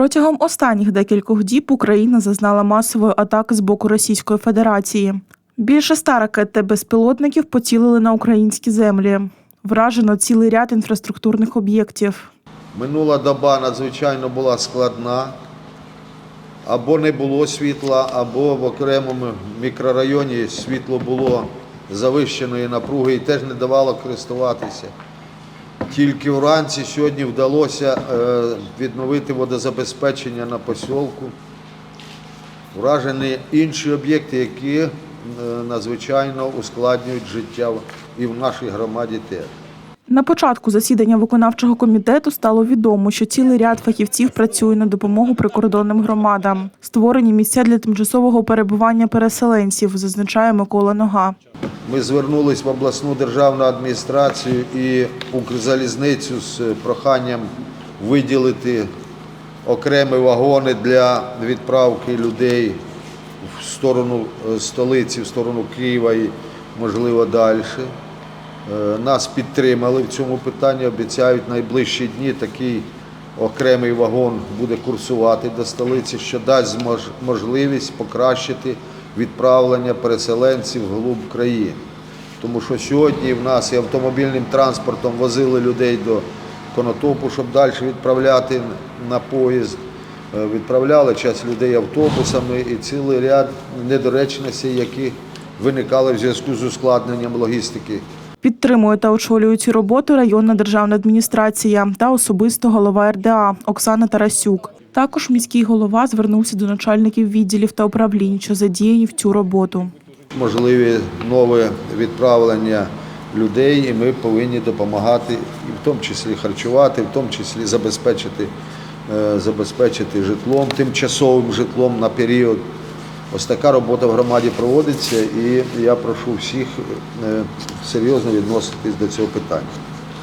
Протягом останніх декількох діб Україна зазнала масової атаки з боку Російської Федерації. Більше ста ракет та безпілотників поцілили на українські землі. Вражено цілий ряд інфраструктурних об'єктів. Минула доба надзвичайно була складна. Або не було світла, або в окремому мікрорайоні світло було завищеної напруги і теж не давало користуватися. Тільки вранці сьогодні вдалося е, відновити водозабезпечення на посілку. Вражені інші об'єкти, які е, надзвичайно ускладнюють життя і в нашій громаді теж. На початку засідання виконавчого комітету стало відомо, що цілий ряд фахівців працює на допомогу прикордонним громадам. Створені місця для тимчасового перебування переселенців, зазначає Микола Нога. Ми звернулись в обласну державну адміністрацію і Укрзалізницю з проханням виділити окремі вагони для відправки людей в сторону е, столиці, в сторону Києва і, можливо, далі. Е, Нас підтримали в цьому питанні, обіцяють найближчі дні такий окремий вагон буде курсувати до столиці, що дасть можливість покращити відправлення переселенців вглуб країни. Тому що сьогодні в нас і автомобільним транспортом возили людей до Конотопу, щоб далі відправляти на поїзд. Е, Відправляли час людей автобусами і цілий ряд недоречностей, які виникали в зв'язку з ускладненням логістики. Підтримує та очолює цю роботу районна державна адміністрація та особисто голова РДА Оксана Тарасюк. Також міський голова звернувся до начальників відділів та управлінь, що задіяні в цю роботу. можливі нове відправлення людей, і ми повинні допомагати, і в тому числі харчувати, в тому числі забезпечити, е, забезпечити житлом, тимчасовим житлом на період. Ось така робота в громаді проводиться, і я прошу всіх е, серйозно відноситись до цього питання.